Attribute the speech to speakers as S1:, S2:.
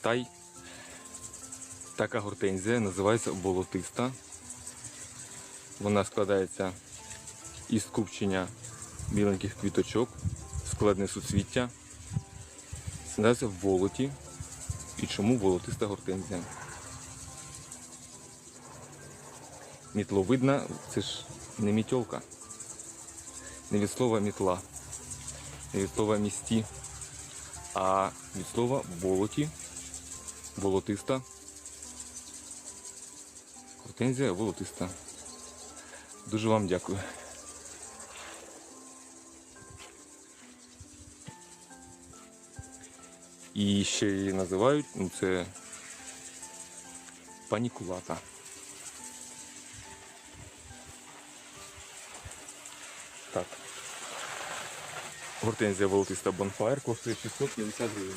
S1: Тай. Така гортензія називається болотиста. Вона складається із скупчення біленьких квіточок, складне суцвіття. Складається в волоті. І чому волотиста гортензія? Мітловидна це ж не мітьолка. Не від слова мітла, не від слова місті, а від слова болоті, болотиста. Гортензія волотиста. Дуже вам дякую. І ще її називають, ну це панікулата. Так. Гортензія волотиста Bonfire коштує 650 гривень.